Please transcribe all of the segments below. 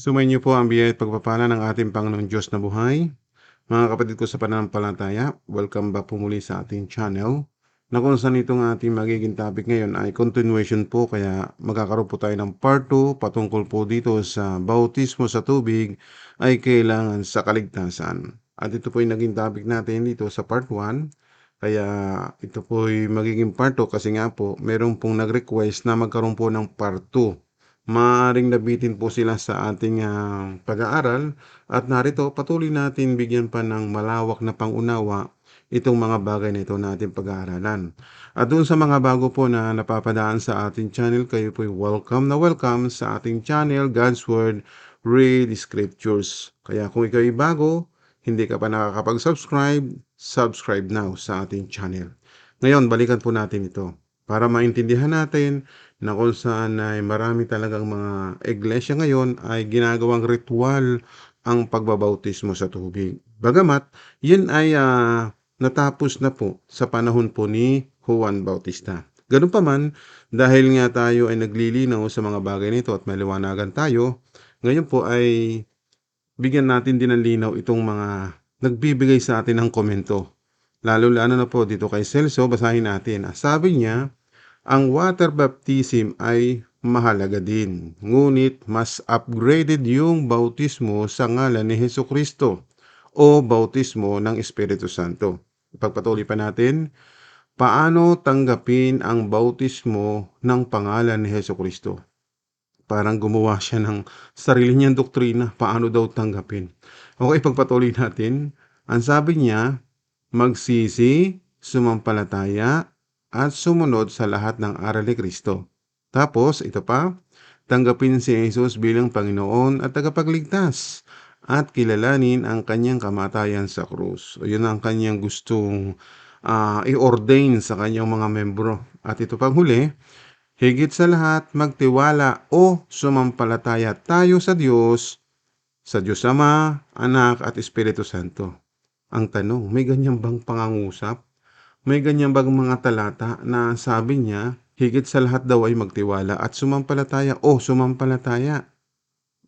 Sumayin po ang biyaya at pagpapala ng ating Panginoon Diyos na buhay. Mga kapatid ko sa pananampalataya, welcome back po muli sa ating channel. Na kung saan itong ating magiging topic ngayon ay continuation po kaya magkakaroon po tayo ng part 2 patungkol po dito sa bautismo sa tubig ay kailangan sa kaligtasan. At ito po yung naging topic natin dito sa part 1. Kaya ito po ay magiging part 2 kasi nga po meron pong nag-request na magkaroon po ng part 2 maaring nabitin po sila sa ating ah, pag-aaral at narito patuloy natin bigyan pa ng malawak na pangunawa itong mga bagay na ito na ating pag-aaralan. At doon sa mga bago po na napapadaan sa ating channel, kayo po welcome na welcome sa ating channel, God's Word, Read Scriptures. Kaya kung ikaw ay bago, hindi ka pa nakakapag-subscribe, subscribe now sa ating channel. Ngayon, balikan po natin ito para maintindihan natin na kung saan ay marami talagang mga iglesia ngayon ay ginagawang ritual ang pagbabautismo sa tubig. Bagamat, yun ay ah, natapos na po sa panahon po ni Juan Bautista. Ganun pa man, dahil nga tayo ay naglilinaw sa mga bagay nito at maliwanagan tayo, ngayon po ay bigyan natin din ng linaw itong mga nagbibigay sa atin ng komento. Lalo-lalo na po dito kay Celso, basahin natin. Ah, Sabi niya, ang water baptism ay mahalaga din, ngunit mas upgraded yung bautismo sa ngalan ni Heso Kristo o bautismo ng Espiritu Santo. Ipagpatuloy pa natin, paano tanggapin ang bautismo ng pangalan ni Heso Kristo? Parang gumawa siya ng sarili niyang doktrina, paano daw tanggapin. Okay, pagpatuloy natin. Ang sabi niya, magsisi, sumampalataya, at sumunod sa lahat ng aral ni Kristo. Tapos, ito pa, tanggapin si Jesus bilang Panginoon at tagapagligtas at kilalanin ang kanyang kamatayan sa krus. O yun ang kanyang gustong ah, i-ordain sa kanyang mga membro. At ito pang huli, higit sa lahat, magtiwala o sumampalataya tayo sa Diyos, sa Diyos Ama, Anak at Espiritu Santo. Ang tanong, may ganyan bang pangangusap? May ganyan bang mga talata na sabi niya, higit sa lahat daw ay magtiwala at sumampalataya o sumampalataya.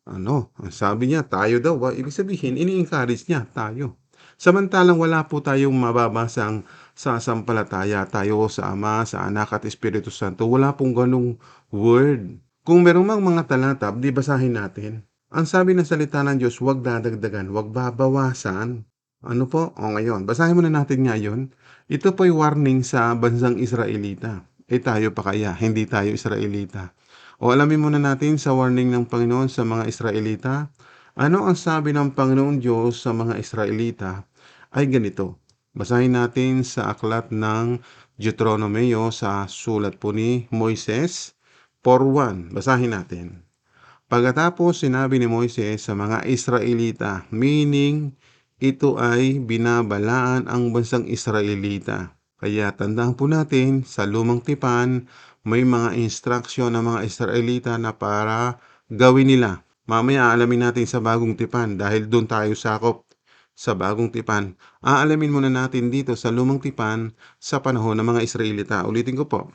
Ano, sabi niya, tayo daw. Ibig sabihin, ini-encourage niya, tayo. Samantalang wala po tayong mababasang sasampalataya tayo sa Ama, sa Anak at Espiritu Santo. Wala pong ganong word. Kung meron mang mga talata, di basahin natin. Ang sabi ng salita ng Diyos, huwag dadagdagan, huwag babawasan. Ano po? O ngayon, basahin muna natin ngayon. Ito po'y warning sa bansang Israelita. Eh tayo pa kaya, hindi tayo Israelita. O alamin muna natin sa warning ng Panginoon sa mga Israelita. Ano ang sabi ng Panginoong Diyos sa mga Israelita? Ay ganito. Basahin natin sa aklat ng Deuteronomeo sa sulat po ni Moises 4.1. Basahin natin. Pagkatapos sinabi ni Moises sa mga Israelita, meaning ito ay binabalaan ang bansang Israelita. Kaya tandaan po natin, sa lumang tipan, may mga instruction ng mga Israelita na para gawin nila. Mamaya aalamin natin sa bagong tipan dahil doon tayo sakop sa bagong tipan. Aalamin muna natin dito sa lumang tipan sa panahon ng mga Israelita. Ulitin ko po.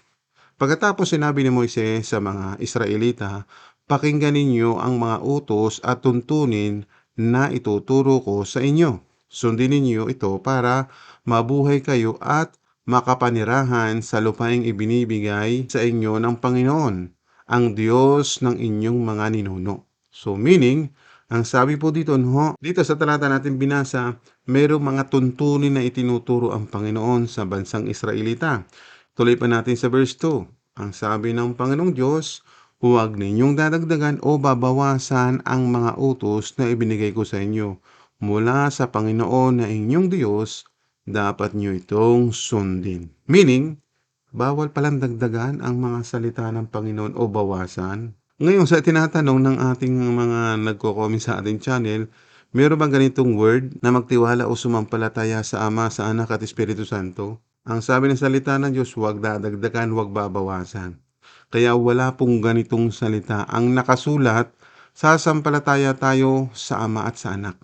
Pagkatapos sinabi ni Moises sa mga Israelita, pakinggan ninyo ang mga utos at tuntunin na ituturo ko sa inyo. Sundin ninyo ito para mabuhay kayo at makapanirahan sa lupaing ibinibigay sa inyo ng Panginoon, ang Diyos ng inyong mga ninuno. So meaning, ang sabi po dito, no, dito sa talata natin binasa, mayroong mga tuntunin na itinuturo ang Panginoon sa bansang Israelita. Tuloy pa natin sa verse 2. Ang sabi ng Panginoong Diyos, huwag ninyong dadagdagan o babawasan ang mga utos na ibinigay ko sa inyo. Mula sa Panginoon na inyong Diyos, dapat nyo itong sundin. Meaning, bawal palang dagdagan ang mga salita ng Panginoon o bawasan. Ngayon, sa tinatanong ng ating mga nagko-comment sa ating channel, meron bang ganitong word na magtiwala o sumampalataya sa Ama, sa Anak at Espiritu Santo? Ang sabi ng salita ng Diyos, huwag dadagdagan, huwag babawasan. Kaya wala pong ganitong salita. Ang nakasulat, sasampalataya tayo sa Ama at sa Anak.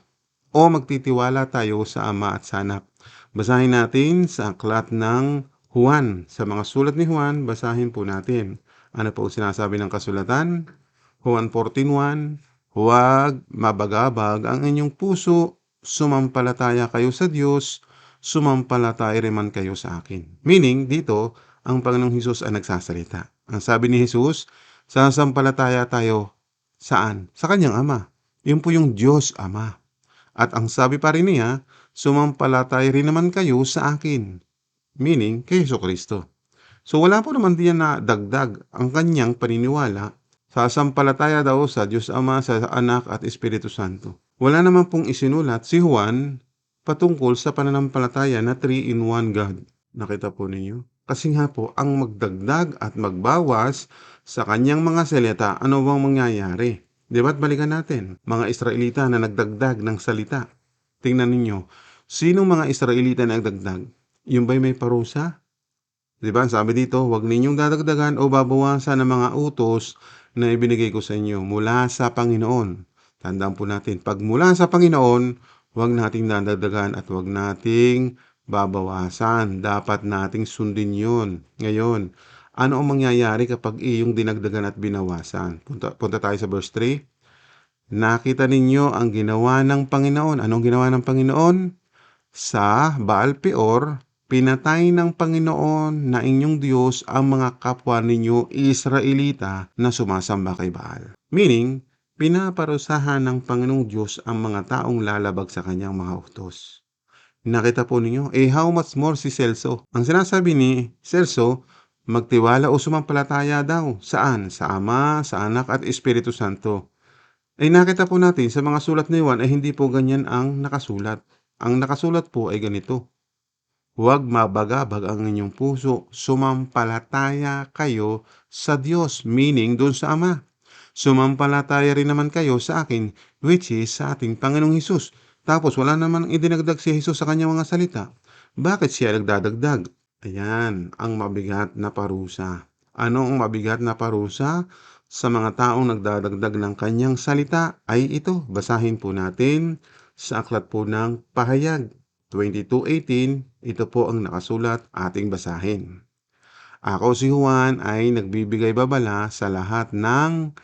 O magtitiwala tayo sa Ama at sa Anak. Basahin natin sa aklat ng Juan. Sa mga sulat ni Juan, basahin po natin. Ano po sinasabi ng kasulatan? Juan 14.1, huwag mabagabag ang inyong puso, sumampalataya kayo sa Diyos, sumampalataya rin man kayo sa akin. Meaning, dito, ang Panginoong Hesus ay nagsasalita. Ang sabi ni Jesus, sasampalataya tayo saan? Sa kanyang Ama. Yun po yung Diyos Ama. At ang sabi pa rin niya, sumampalataya rin naman kayo sa akin. Meaning, kay Heso Kristo. So wala po naman diyan na dagdag ang kanyang paniniwala sasampalataya daw sa Diyos Ama, sa Anak at Espiritu Santo. Wala naman pong isinulat si Juan patungkol sa pananampalataya na 3-in-1 God. Nakita po ninyo? Kasi nga po, ang magdagdag at magbawas sa kanyang mga salita, ano bang mangyayari? Di ba't balikan natin? Mga Israelita na nagdagdag ng salita. Tingnan ninyo, sinong mga Israelita na nagdagdag? Yung ba'y may parusa? Di ba? Sabi dito, huwag ninyong dadagdagan o babawasan ng mga utos na ibinigay ko sa inyo mula sa Panginoon. Tandaan po natin, pag mula sa Panginoon, huwag nating dadagdagan at huwag nating babawasan. Dapat nating sundin yun. Ngayon, ano ang mangyayari kapag iyong dinagdagan at binawasan? Punta, punta tayo sa verse 3. Nakita ninyo ang ginawa ng Panginoon. Anong ginawa ng Panginoon? Sa Baal Peor, pinatay ng Panginoon na inyong Diyos ang mga kapwa ninyo Israelita na sumasamba kay Baal. Meaning, pinaparusahan ng Panginoong Diyos ang mga taong lalabag sa kanyang mga utos. Nakita po ninyo, eh how much more si Celso? Ang sinasabi ni Celso, magtiwala o sumampalataya daw. Saan? Sa Ama, sa Anak at Espiritu Santo. Ay nakita po natin sa mga sulat ni Juan ay hindi po ganyan ang nakasulat. Ang nakasulat po ay ganito. Huwag mabagabag ang inyong puso, sumampalataya kayo sa Diyos, meaning doon sa Ama. Sumampalataya rin naman kayo sa akin, which is sa ating Panginoong Hesus. Tapos wala naman idinagdag si Jesus sa kanyang mga salita. Bakit siya nagdadagdag? Ayan, ang mabigat na parusa. Ano ang mabigat na parusa? Sa mga taong nagdadagdag ng kanyang salita ay ito. Basahin po natin sa aklat po ng pahayag. 22.18, ito po ang nakasulat ating basahin. Ako si Juan ay nagbibigay babala sa lahat ng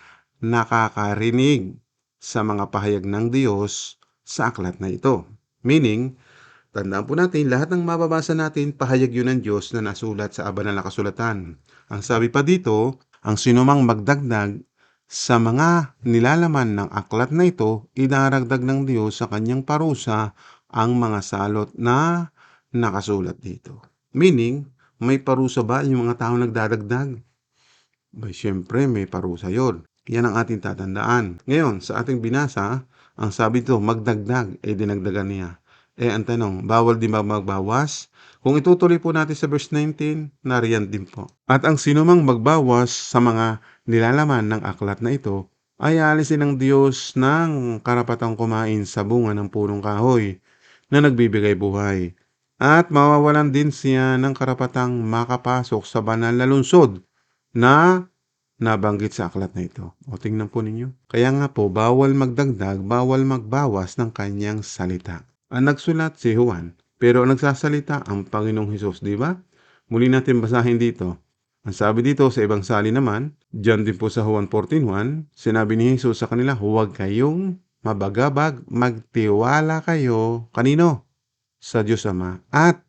nakakarinig sa mga pahayag ng Diyos sa aklat na ito. Meaning, tandaan po natin, lahat ng mababasa natin, pahayag yun ng Diyos na nasulat sa abanal na kasulatan. Ang sabi pa dito, ang sinumang magdagdag sa mga nilalaman ng aklat na ito, idaragdag ng Diyos sa kanyang parusa ang mga salot na nakasulat dito. Meaning, may parusa ba yung mga tao nagdadagdag? Bay, syempre, may parusa yon. Yan ang ating tatandaan. Ngayon, sa ating binasa, ang sabi dito, magdagdag, eh dinagdagan niya. Eh, ang tanong, bawal din ba magbawas? Kung itutuloy po natin sa verse 19, nariyan din po. At ang sinumang magbawas sa mga nilalaman ng aklat na ito, ay alisin ng Diyos ng karapatang kumain sa bunga ng punong kahoy na nagbibigay buhay. At mawawalan din siya ng karapatang makapasok sa banal na lungsod na nabanggit sa aklat na ito. O tingnan po ninyo. Kaya nga po, bawal magdagdag, bawal magbawas ng kanyang salita. Ang nagsulat si Juan, pero ang nagsasalita ang Panginoong Hesus, di ba? Muli natin basahin dito. Ang sabi dito sa ibang sali naman, dyan din po sa Juan 14.1, sinabi ni Jesus sa kanila, huwag kayong mabagabag, magtiwala kayo kanino? Sa Diyos Ama. At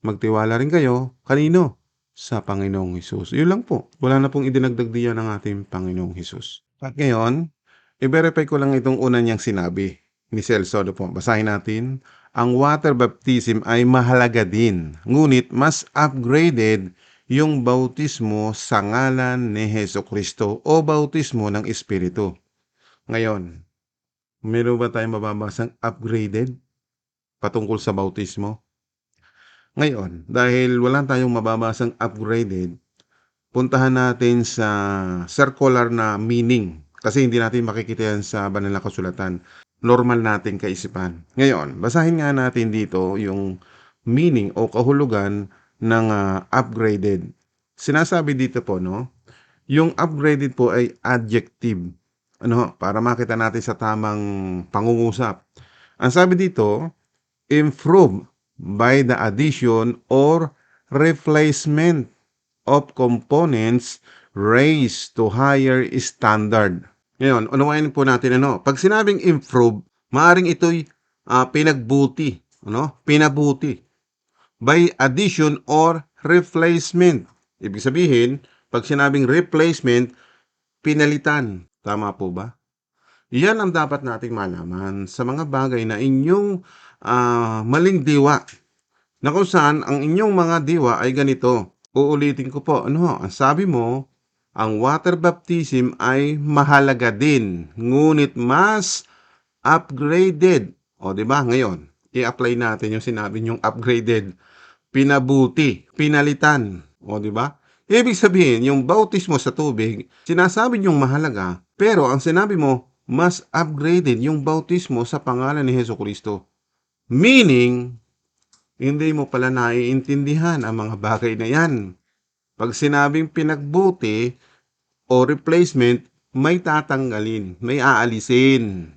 magtiwala rin kayo kanino? Sa Panginoong Hesus. Yun lang po. Wala na pong idinagdag diyan ng ating Panginoong Hesus. At ngayon, i-verify ko lang itong una niyang sinabi ni Celso. Ano po? Basahin natin. Ang water baptism ay mahalaga din. Ngunit mas upgraded yung bautismo sa ngalan ni Heso Kristo o bautismo ng Espiritu. Ngayon, meron ba tayong mababasang upgraded patungkol sa bautismo? Ngayon, dahil wala tayong mababasang upgraded, puntahan natin sa circular na meaning kasi hindi natin makikita yan sa banal na kasulatan. Normal nating kaisipan. Ngayon, basahin nga natin dito yung meaning o kahulugan ng ah, upgraded. Sinasabi dito po, no? Yung upgraded po ay adjective. Ano, para makita natin sa tamang pangungusap. Ang sabi dito, improve by the addition or replacement of components raised to higher standard. Ngayon, unawain po natin ano, pag sinabing improve, maaring ito'y ah, pinagbuti, ano? Pinabuti by addition or replacement. Ibig sabihin, pag sinabing replacement, pinalitan. Tama po ba? Yan ang dapat nating malaman sa mga bagay na inyong ah, maling diwa. Na kung saan ang inyong mga diwa ay ganito. Uulitin ko po, ano, ang sabi mo, ang water baptism ay mahalaga din, ngunit mas upgraded. O, di ba? Ngayon, i-apply natin yung sinabi nyong upgraded. Pinabuti, pinalitan. O, di ba? Ibig sabihin, yung bautismo sa tubig, sinasabi nyong mahalaga, pero ang sinabi mo, mas upgraded yung bautismo sa pangalan ni Heso Kristo. Meaning, hindi mo pala naiintindihan ang mga bagay na yan. Pag sinabing pinagbuti o replacement, may tatanggalin, may aalisin.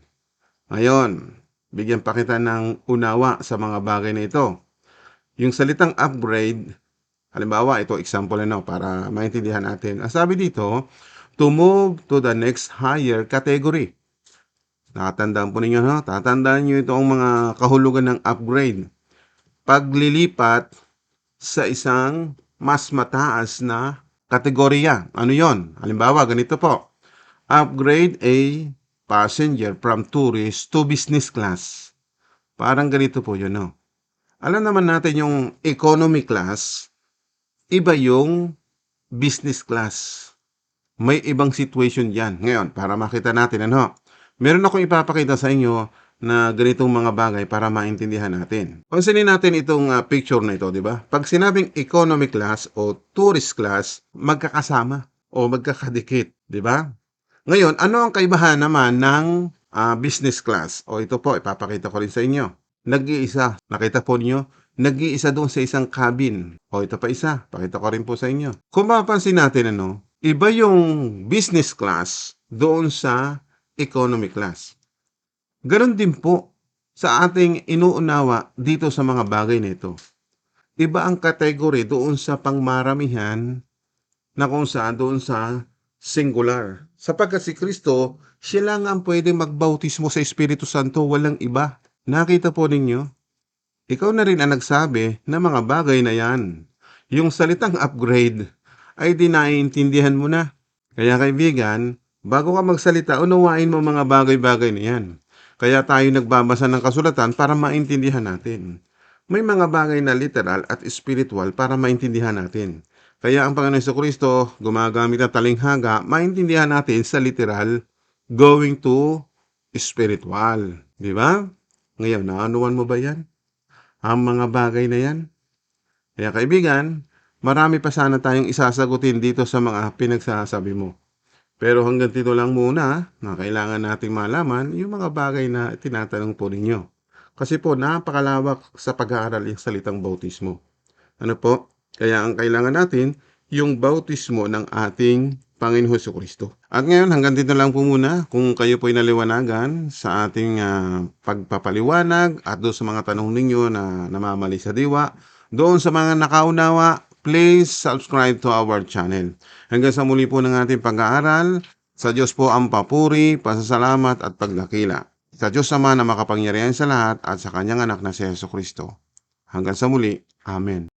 Ngayon, bigyan pa kita ng unawa sa mga bagay na ito. Yung salitang upgrade, halimbawa, ito example na para maintindihan natin. Ang sabi dito, to move to the next higher category. Tatandaan po ninyo, no? Tatandaan nyo ito ang mga kahulugan ng upgrade. Paglilipat sa isang mas mataas na kategorya. Ano yon? Halimbawa, ganito po. Upgrade a passenger from tourist to business class. Parang ganito po yun, no? Alam naman natin yung economy class, iba yung business class. May ibang situation yan. Ngayon, para makita natin, ano? Meron akong ipapakita sa inyo na ganitong mga bagay para maintindihan natin. Pansinin natin itong ah, picture na ito, di ba? Pag sinabing economy class o tourist class, magkakasama o magkakadikit, di ba? Ngayon, ano ang kaibahan naman ng ah, business class? O ito po, ipapakita ko rin sa inyo. Nag-iisa. Nakita po niyo? Nag-iisa doon sa isang cabin. O ito pa isa. Pakita ko rin po sa inyo. Kung mapapansin natin ano, iba yung business class doon sa economy class. Ganon din po sa ating inuunawa dito sa mga bagay na ito. Iba ang kategory doon sa pangmaramihan na kung saan doon sa singular. Sapagkat si Kristo, siya lang ang pwede magbautismo sa Espiritu Santo, walang iba. Nakita po ninyo? Ikaw na rin ang nagsabi ng mga bagay na yan. Yung salitang upgrade ay di naiintindihan mo na. Kaya kaibigan, bago ka magsalita, unawain mo mga bagay-bagay na yan. Kaya tayo nagbabasa ng kasulatan para maintindihan natin. May mga bagay na literal at spiritual para maintindihan natin. Kaya ang Panginoon Hesus Kristo gumagamit ng talinghaga, maintindihan natin sa literal going to spiritual. Di ba? Ngayon, naanuan mo ba yan? Ang mga bagay na yan? Kaya kaibigan, marami pa sana tayong isasagutin dito sa mga pinagsasabi mo. Pero hanggang dito lang muna na kailangan nating malaman yung mga bagay na tinatanong po ninyo. Kasi po napakalawak sa pag-aaral yung salitang bautismo. Ano po? Kaya ang kailangan natin yung bautismo ng ating Panginoon Hesus Kristo. At ngayon hanggang dito lang po muna kung kayo po ay naliwanagan sa ating ah, pagpapaliwanag at doon sa mga tanong ninyo na namamali sa diwa. Doon sa mga nakaunawa, please subscribe to our channel. Hanggang sa muli po ng ating pag-aaral, sa Diyos po ang papuri, pasasalamat at pagdakila. Sa Diyos Ama na makapangyarihan sa lahat at sa Kanyang anak na si Yeso Kristo. Hanggang sa muli, Amen.